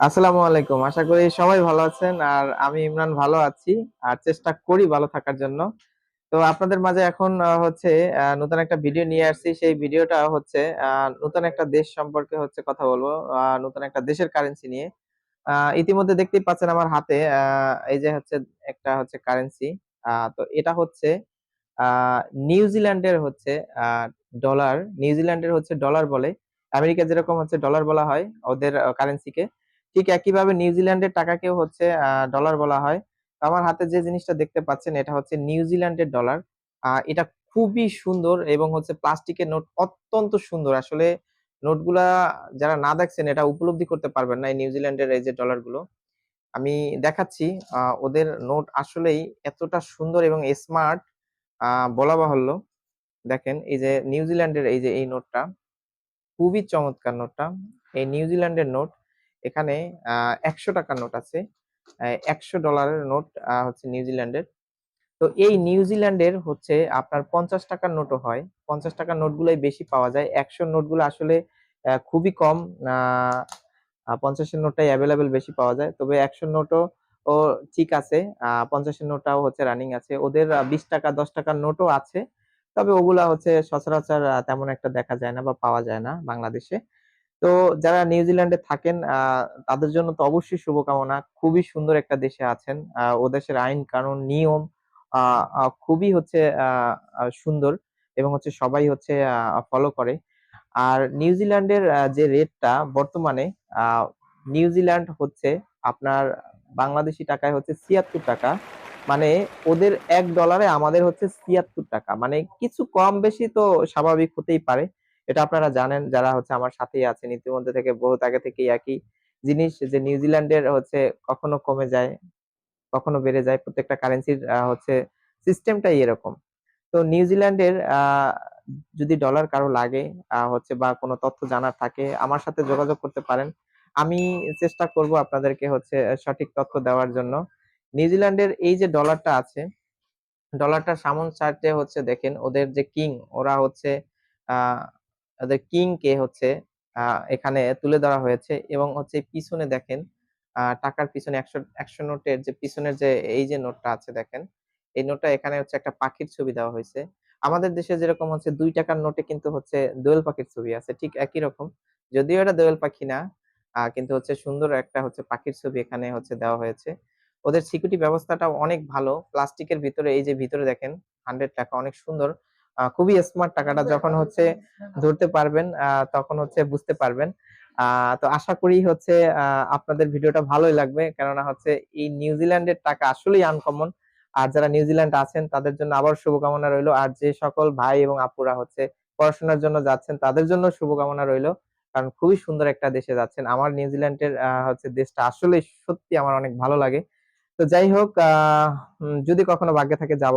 আসসালামু আলাইকুম। আশা করি সবাই ভালো আছেন আর আমি ইমরান ভালো আছি আর চেষ্টা করি ভালো থাকার জন্য। তো আপনাদের মাঝে এখন হচ্ছে নতুন একটা ভিডিও নিয়ে আসছি। সেই ভিডিওটা হচ্ছে নতুন একটা দেশ সম্পর্কে হচ্ছে কথা বলব নতুন একটা দেশের কারেন্সি নিয়ে। ইতিমধ্যে দেখতেই পাচ্ছেন আমার হাতে এই যে হচ্ছে একটা হচ্ছে কারেন্সি তো এটা হচ্ছে নিউজিল্যান্ডের হচ্ছে ডলার নিউজিল্যান্ডের হচ্ছে ডলার বলে। আমেরিকা যেরকম হচ্ছে ডলার বলা হয় ওদের কারেন্সিকে ঠিক একইভাবে নিউজিল্যান্ডের টাকাকেও হচ্ছে ডলার বলা হয়। আমার হাতে যে জিনিসটা দেখতে পাচ্ছেন, এটা হচ্ছে নিউজিল্যান্ডের ডলার এটা খুবই সুন্দর এবং হচ্ছে প্লাস্টিকের নোট অত্যন্ত সুন্দর। আসলে নোটগুলা যারা না দেখছেন, এটা উপলব্ধি করতে পারবেন না এই নিউজিল্যান্ডের এই যে ডলারগুলো। আমি দেখাচ্ছি ওদের নোট আসলেই এতটা সুন্দর এবং স্মার্ট বলা বাহুল্য। দেখেন, এই যে নিউজিল্যান্ডের এই যে এই নোটটা খুবই চমৎকার নোটটা এই নিউজিল্যান্ডের নোট এখানে একশো টাকার নোট আছে। একশো ডলারের নোট হচ্ছে নিউজিল্যান্ডের তো এই নিউজিল্যান্ডের হচ্ছে আপনার পঞ্চাশ টাকার নোটও হয়। পঞ্চাশ টাকার নোটগুলোই বেশি পাওয়া যায়। একশো নোটগুলো আসলে খুবই কম। পঞ্চাশের নোটটাই অ্যাভেলেবেল বেশি পাওয়া যায়। তবে একশো নোটও, ও, ঠিক আছে। পঞ্চাশের নোটটাও হচ্ছে রানিং আছে। ওদের বিশ টাকা, দশ টাকার নোটও আছে। তবে ওগুলা হচ্ছে সচরাচর তেমন একটা দেখা যায় না বা পাওয়া যায় না বাংলাদেশে। তো যারা নিউজিল্যান্ডে থাকেন তাদের জন্য তো অবশ্যই শুভকামনা। খুবই সুন্দর একটা দেশে আছেন। ও দেশের আইন কানুন, নিয়ম খুবই হচ্ছে সুন্দর এবং হচ্ছে সবাই হচ্ছে ফলো করে। আর নিউজিল্যান্ডের যে রেটটা বর্তমানে নিউজিল্যান্ড হচ্ছে আপনার বাংলাদেশি টাকায় হচ্ছে ছিয়াত্তর টাকা। মানে ওদের এক ডলারে আমাদের হচ্ছে ছিয়াত্তর টাকা। মানে কিছু কম বেশি তো স্বাভাবিক হতেই পারে। এটা আপনারা জানেন, যারা হচ্ছে আমার সাথেই আছেন, ইতিমধ্যে থেকে বহুত আগে থেকেই একই জিনিস যে নিউজিল্যান্ডের হচ্ছে কখনো কমে যায়, কখনো বেড়ে যায়, প্রত্যেকটা কারেন্সির হচ্ছে সিস্টেমটাই এরকম। তো নিউজিল্যান্ডের যদি ডলার কারও লাগে হচ্ছে বা কোনো তথ্য জানার থাকে, আমার সাথে যোগাযোগ করতে পারেন। আমি চেষ্টা করব আপনাদেরকে হচ্ছে সঠিক তথ্য দেওয়ার জন্য। নিউজিল্যান্ডের এই যে ডলারটা আছে ডলারটা সামন চার্টে হচ্ছে দেখেন, ওদের যে কিং ওরা হচ্ছে, আহ ওদের কিং কে হচ্ছে এখানে তুলে ধরা হয়েছে এবং হচ্ছে পিছনে দেখেন টাকার পিছনে একশো একশো নোটের যে পিছনের যে, এই যে নোটটা আছে দেখেন, এই নোটটা এখানে হচ্ছে একটা পাখির ছবি দেওয়া হয়েছে। আমাদের দেশে যেরকম হচ্ছে দুই টাকার নোটে কিন্তু হচ্ছে দোয়েল পাখির ছবি আছে, ঠিক একই রকম। যদিও এটা দোয়েল পাখি না কিন্তু হচ্ছে সুন্দর একটা হচ্ছে পাখির ছবি এখানে হচ্ছে দেওয়া হয়েছে। ওদের সিকিউরিটি ব্যবস্থাটা অনেক ভালো, প্লাস্টিকের ভিতরে, এই যে ভিতরে দেখেন হান্ড্রেড টাকা, অনেক সুন্দর। খুবই স্মার্ট টাকাটা যখন হচ্ছে ধরতে পারবেন তখন হচ্ছে বুঝতে পারবেন। তো আশা করি হচ্ছে আপনাদের ভিডিওটা ভালোই লাগবে। কেননা হচ্ছে এই নিউজিল্যান্ডের টাকা আসলেই আনকমন আর যারা নিউজিল্যান্ড আছেন তাদের জন্য আবার শুভকামনা রইল। আর যে সকল ভাই এবং আপুরা হচ্ছে পড়াশোনার জন্য যাচ্ছেন তাদের জন্য শুভকামনা রইল। কারণ খুবই সুন্দর একটা দেশে যাচ্ছেন। আমার নিউজিল্যান্ডের আহ, হচ্ছে দেশটা আসলে সত্যি আমার অনেক ভালো লাগে। তো যাই হোক আহ যদি কখনো ভাগ্যে থাকে যাব।